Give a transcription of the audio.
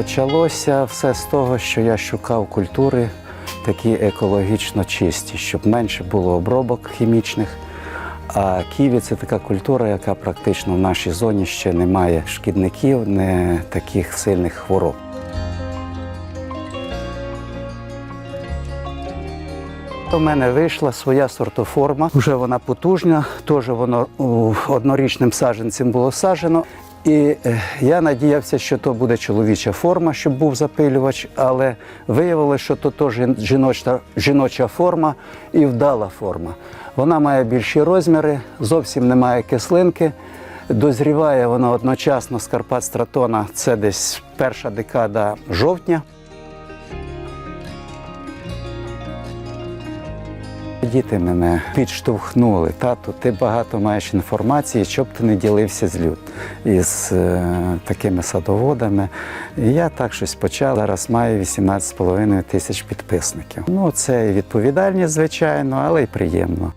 Почалося все з того, що я шукав культури такі екологічно чисті, щоб менше було обробок хімічних. А ківі це така культура, яка практично в нашій зоні ще не має шкідників, не таких сильних хвороб. У мене вийшла своя сортоформа. Вже вона потужна, теж воно однорічним саджанцем було саджено. І е, я надіявся, що то буде чоловіча форма, щоб був запилювач, але виявилося, що то теж жіноча, жіноча форма і вдала форма. Вона має більші розміри, зовсім немає кислинки. Дозріває вона одночасно з Карпат Стратона, це десь перша декада жовтня. Діти мене підштовхнули. Тату, ти багато маєш інформації, щоб ти не ділився з люд із е, такими садоводами. І я так щось почав. Зараз маю 18,5 тисяч підписників. Ну, це і відповідальність, звичайно, але й приємно.